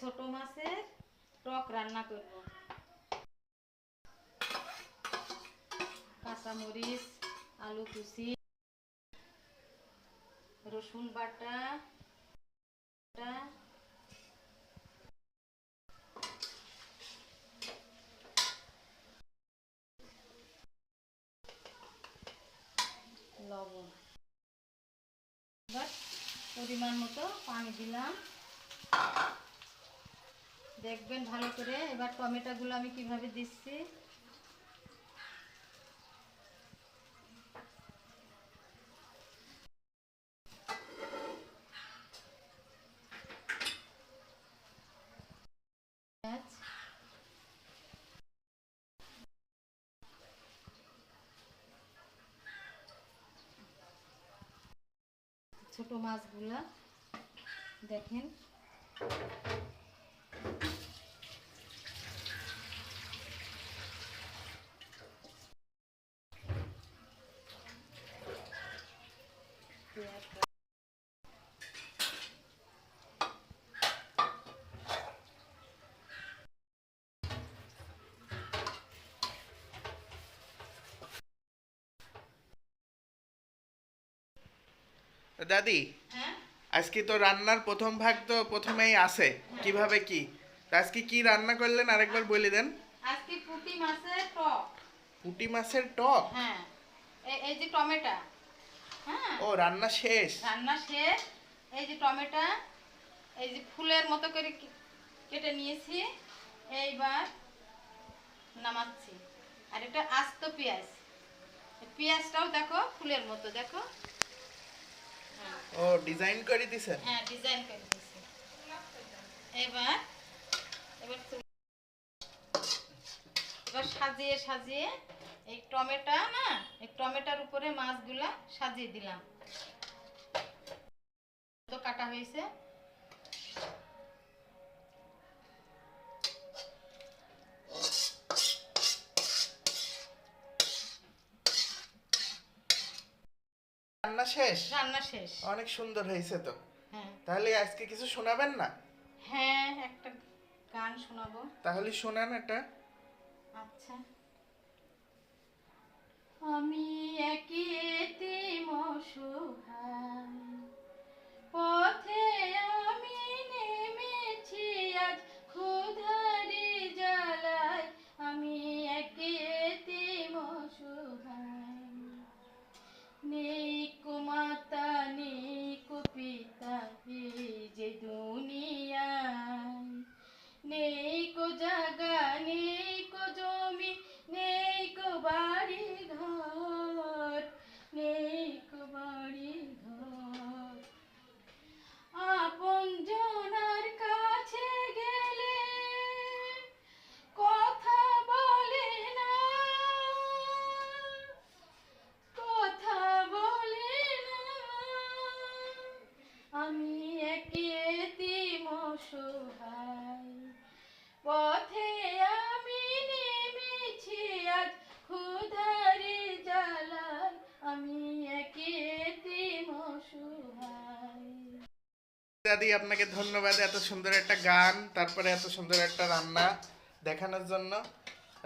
ছোট মাছের টক রান্না করব। কাঁচামরিচ, আলু কুচি, রসুন বাটা, লবণ। পরিমাণ মতো পানি দিলাম। দেখবেন ভালো করে। এবার টমেটোগুলো আমি কীভাবে দিচ্ছি? ছোট মাছগুলা দেখেন পেঁয়াজ দাদি হ্যাঁ? আজকে তো রান্নার প্রথম ভাগ তো প্রথমেই আছে। কীভাবে কি? আজকে কি রান্না করলেন? আরেকবার বলে দেন। আজকে পুঁটি মাছের টক। পুঁটি মাছের টক? হ্যাঁ। এই যে টমেটো। হ্যাঁ? ও রান্না শেষ? রান্না শেষ। এই যে টমেটো এই যে ফুলের মতো করে কেটে নিয়েছি। এইবার নামাচ্ছি। আর এটা আস্ত পেঁয়াজ। পেঁয়াজটাও দেখো ফুলের মতো দেখো। ও ডিজাইন করে দিছেন? হ্যাঁ ডিজাইন করে এবার এবার সাজিয়ে সাজিয়ে এই টমেটো, না, এই টমেটোর উপরে মাছগুলা সাজিয়ে দিলাম। তো কাটা হয়েছে। রান্না শেষ? রান্না শেষ। অনেক সুন্দর হয়েছে তো। হ্যাঁ। তাহলে আজকে কিছু শোনাবেন না? হ্যাঁ একটা গান শোনাবো। তাহলে শোনান এটা। আচ্ছা। আমি একই এতিম নেই কো দাদি আপনাকে ধন্যবাদ এত সুন্দর একটা গান তারপরে এত সুন্দর একটা রান্না দেখানোর জন্য।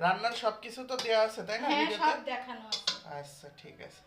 রান্নার সবকিছু তো দেওয়া আছে তাই না হ্যাঁ ভিডিওতে? সব দেখানো আছে। আচ্ছা ঠিক আছে।